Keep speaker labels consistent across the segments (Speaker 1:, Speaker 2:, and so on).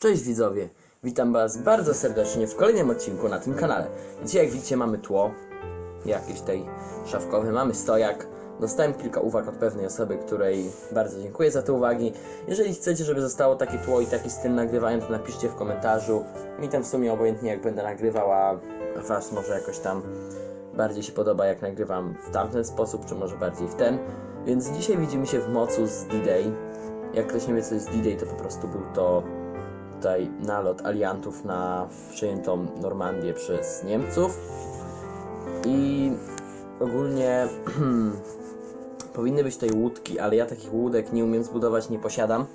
Speaker 1: Cześć widzowie, witam was bardzo serdecznie w kolejnym odcinku na tym kanale. Dzisiaj jak widzicie mamy tło, jakieś tej szafkowe, mamy stojak. Dostałem kilka uwag od pewnej osoby, której bardzo dziękuję za te uwagi. Jeżeli chcecie, żeby zostało takie tło i taki styl nagrywania, to napiszcie w komentarzu. Mi tam w sumie obojętnie jak będę nagrywała, a was może jakoś tam bardziej się podoba jak nagrywam w tamten sposób, czy może bardziej w ten. Więc dzisiaj widzimy się w mocu z D-Day. Jak ktoś nie wie co jest D-Day, to po prostu był to tutaj nalot aliantów na przejętą Normandię przez Niemców. I ogólnie powinny być tutaj łódki, ale ja takich łódek nie umiem zbudować, nie posiadam.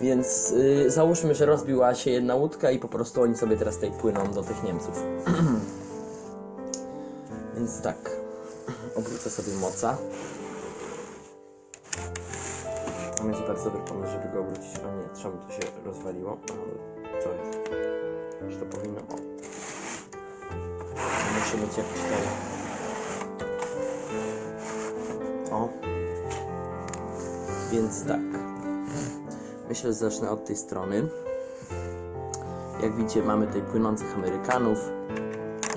Speaker 1: Więc y, załóżmy, że rozbiła się jedna łódka i po prostu oni sobie teraz tutaj płyną do tych Niemców. Więc tak, obrócę sobie moca. Będzie bardzo dobry pomysł, żeby go obrócić. O nie, czemu to się rozwaliło? O, co jest? Czy to powinno... O. Muszę mieć jakiś tutaj... O. Więc tak. Myślę, że zacznę od tej strony. Jak widzicie, mamy tutaj płynących Amerykanów.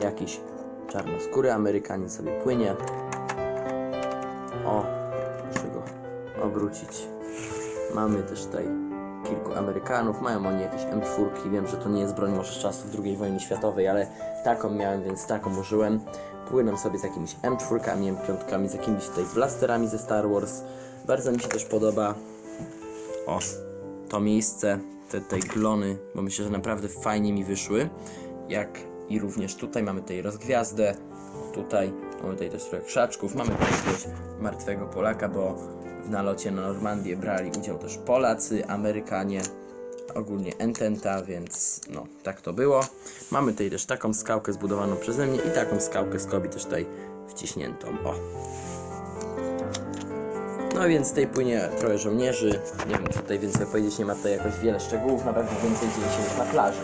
Speaker 1: Jakiś czarnoskóry Amerykanin sobie płynie. O, muszę go obrócić. Mamy też tutaj kilku Amerykanów, mają oni jakieś M4, wiem, że to nie jest broń może z czasów II wojny światowej, ale taką miałem, więc taką użyłem. Płynę sobie z jakimiś M4, M5, z jakimiś tutaj blasterami ze Star Wars. Bardzo mi się też podoba o, to miejsce, te tutaj glony, bo myślę, że naprawdę fajnie mi wyszły. Jak i również tutaj mamy tutaj rozgwiazdę, tutaj mamy tutaj też trochę krzaczków, mamy tutaj jakiegoś martwego Polaka, bo w nalocie na Normandię brali udział też Polacy, Amerykanie, ogólnie Ententa, więc no, tak to było. Mamy tutaj też taką skałkę zbudowaną przeze mnie i taką skałkę z Kobi też tutaj wciśniętą, o. No więc tutaj płynie trochę żołnierzy. Nie wiem, co tutaj więcej powiedzieć, nie ma tutaj jakoś wiele szczegółów, na pewno więcej dzieje się na plaży.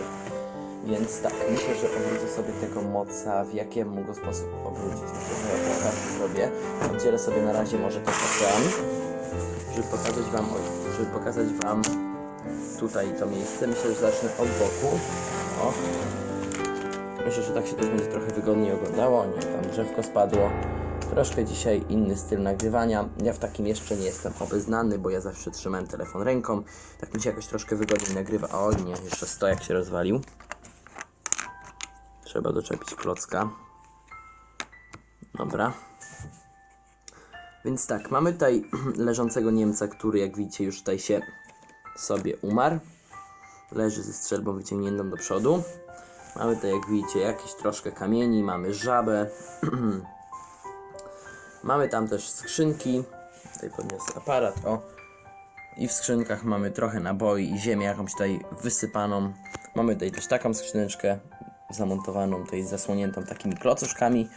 Speaker 1: Więc tak, myślę, że obrócę sobie tego moca, w jaki mógł sposób obrócić. Myślę, że ja to tak zrobię. Oddzielę sobie na razie może to ekran, żeby pokazać wam, żeby pokazać wam tutaj to miejsce. Myślę, że zacznę od boku. O. Myślę, że tak się też będzie trochę wygodniej oglądało. Nie, tam drzewko spadło. Troszkę dzisiaj inny styl nagrywania. Ja w takim jeszcze nie jestem obeznany, bo ja zawsze trzymałem telefon ręką. Tak mi się jakoś troszkę wygodniej nagrywa. O nie, jeszcze stojak się rozwalił. Trzeba doczepić klocka. Dobra. Więc tak, mamy tutaj leżącego Niemca, który jak widzicie już tutaj się sobie umarł. Leży ze strzelbą wyciągniętą do przodu. Mamy tutaj jak widzicie jakieś troszkę kamieni, mamy żabę. mamy tam też skrzynki. Tutaj podniosę aparat, o. I w skrzynkach mamy trochę naboi i ziemię jakąś tutaj wysypaną. Mamy tutaj też taką skrzyneczkę zamontowaną, tutaj zasłoniętą takimi klocuszkami,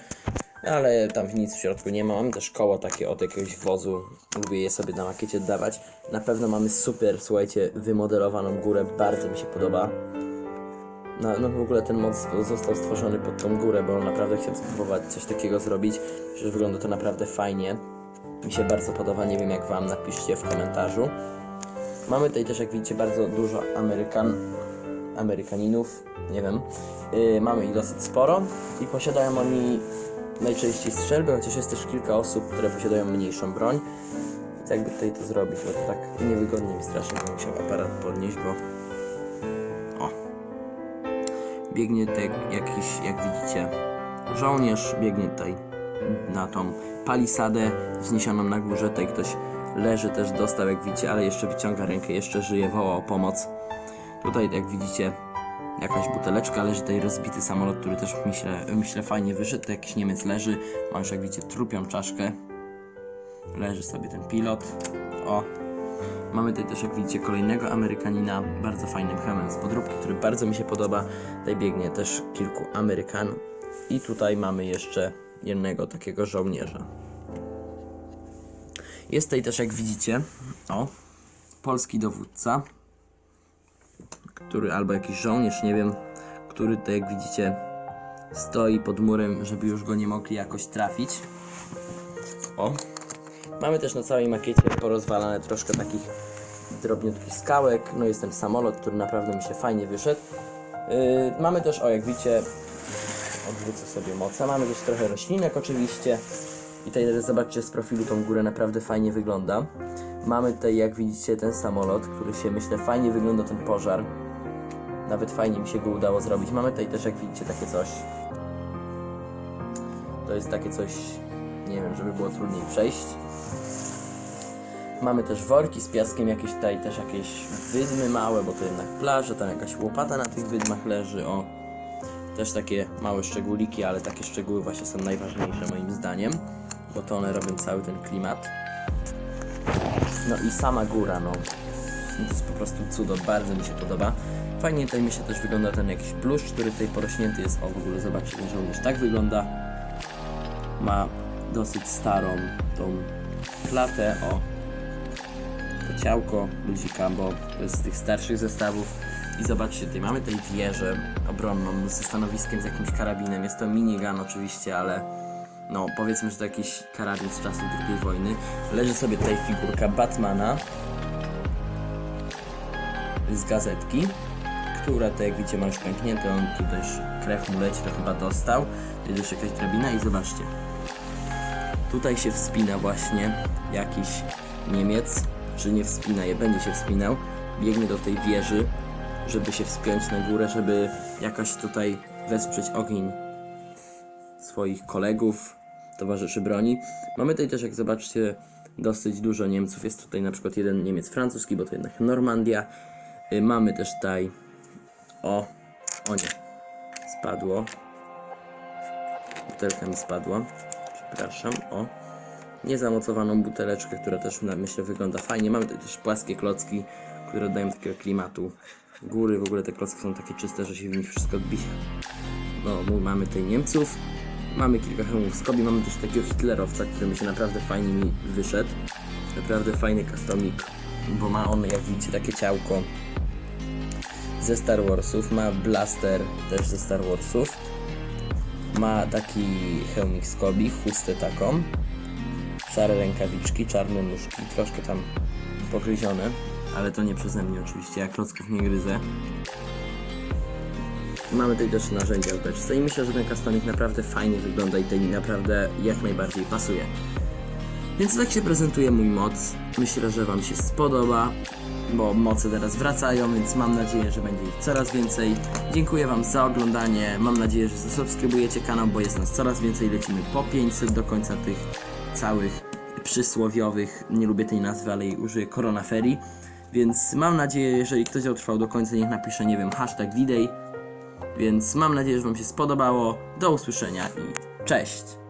Speaker 1: ale tam nic w środku nie ma. Mamy też koło takie od jakiegoś wozu, lubię je sobie na makiecie dawać. Na pewno mamy super, słuchajcie, wymodelowaną górę, bardzo mi się podoba. No, no w ogóle ten mod został stworzony pod tą górę, bo naprawdę chciałem spróbować coś takiego zrobić, że wygląda to naprawdę fajnie. Mi się bardzo podoba, nie wiem jak wam, napiszcie w komentarzu. Mamy tutaj też, jak widzicie, bardzo dużo Amerykan, Amerykaninów, nie wiem. Yy, mamy ich dosyć sporo i posiadają oni najczęściej strzelby, chociaż jest też kilka osób, które posiadają mniejszą broń. Więc jakby tutaj to zrobić, bo to tak niewygodnie mi strasznie, bym musiał aparat podnieść, bo... O! Biegnie tutaj jakiś, jak widzicie, żołnierz, biegnie tutaj na tą palisadę wzniesioną na górze, tutaj ktoś leży też dostał, jak widzicie, ale jeszcze wyciąga rękę, jeszcze żyje, woła o pomoc. Tutaj, jak widzicie, jakaś buteleczka, leży tutaj rozbity samolot, który też myślę, myślę fajnie wyszedł, to jakiś Niemiec leży, ma już jak widzicie trupią czaszkę, leży sobie ten pilot, o. Mamy tutaj też jak widzicie kolejnego Amerykanina, bardzo fajnym hełmem z podróbki, który bardzo mi się podoba, tutaj biegnie też kilku Amerykanów i tutaj mamy jeszcze jednego takiego żołnierza. Jest tutaj też jak widzicie, o, polski dowódca, który albo jakiś żołnierz, nie wiem, który tutaj jak widzicie stoi pod murem, żeby już go nie mogli jakoś trafić. O. Mamy też na całej makiecie porozwalane troszkę takich drobniutkich skałek. No jest ten samolot, który naprawdę mi się fajnie wyszedł. Yy, mamy też, o jak widzicie, odwrócę sobie moce. Mamy też trochę roślinek oczywiście. I tutaj też zobaczcie z profilu tą górę naprawdę fajnie wygląda. Mamy tutaj jak widzicie ten samolot, który się myślę fajnie wygląda ten pożar. Nawet fajnie mi się go udało zrobić. Mamy tutaj też jak widzicie takie coś. To jest takie coś, nie wiem, żeby było trudniej przejść. Mamy też worki z piaskiem, jakieś tutaj też jakieś wydmy małe, bo to jednak plaże, tam jakaś łopata na tych wydmach leży, o. Też takie małe szczególiki, ale takie szczegóły właśnie są najważniejsze moim zdaniem, bo to one robią cały ten klimat. No i sama góra, no. To jest po prostu cudo, bardzo mi się podoba. Fajnie tutaj mi się też wygląda ten jakiś bluszcz, który tutaj porośnięty jest. O, w ogóle zobaczcie, ten żołnierz tak wygląda. Ma dosyć starą tą klatę, o. To ciałko ludzika, bo to jest z tych starszych zestawów. I zobaczcie, tutaj mamy tej wieżę obronną ze stanowiskiem z jakimś karabinem. Jest to minigun oczywiście, ale no powiedzmy, że to jakiś karabin z czasów II wojny. Leży sobie tutaj figurka Batmana z gazetki, która to jak widzicie ma już pęknięty, on tu też krew mu leci, to chyba dostał. Jest jakaś drabina i zobaczcie. Tutaj się wspina właśnie jakiś Niemiec, czy nie wspina je, będzie się wspinał. Biegnie do tej wieży, żeby się wspiąć na górę, żeby jakoś tutaj wesprzeć ogień swoich kolegów, towarzyszy broni. Mamy tutaj też, jak zobaczcie, dosyć dużo Niemców. Jest tutaj na przykład jeden Niemiec francuski, bo to jednak Normandia. Y, Mamy też tutaj, o, o nie, spadło. Butelka mi spadła, przepraszam, o. Niezamocowaną buteleczkę, która też na- myślę wygląda fajnie. Mamy tutaj też płaskie klocki, które dodają takiego klimatu. Góry, w ogóle te klocki są takie czyste, że się w nich wszystko odbija. No, mamy tutaj Niemców, mamy kilka hełmów z Kobi, mamy też takiego hitlerowca, który mi się naprawdę fajnie mi wyszedł. Naprawdę fajny customik, bo ma on, jak widzicie, takie ciałko ze Star Warsów, ma blaster też ze Star Warsów, ma taki hełmik z Kobi, chustę taką, szare rękawiczki, czarne nóżki, troszkę tam pogryzione, ale to nie przeze mnie oczywiście, ja klocków nie gryzę. Mamy tutaj też narzędzia w beczce i myślę, że ten kastonik naprawdę fajnie wygląda i mi naprawdę jak najbardziej pasuje. Więc tak się prezentuje mój moc. Myślę, że Wam się spodoba, bo moce teraz wracają, więc mam nadzieję, że będzie ich coraz więcej. Dziękuję Wam za oglądanie. Mam nadzieję, że zasubskrybujecie kanał, bo jest nas coraz więcej. Lecimy po 500 do końca tych całych przysłowiowych, nie lubię tej nazwy, ale jej użyję, koronaferii. Więc mam nadzieję, jeżeli ktoś dotrwał do końca, niech napisze, nie wiem, hashtag D-Day. Więc mam nadzieję, że Wam się spodobało. Do usłyszenia i cześć!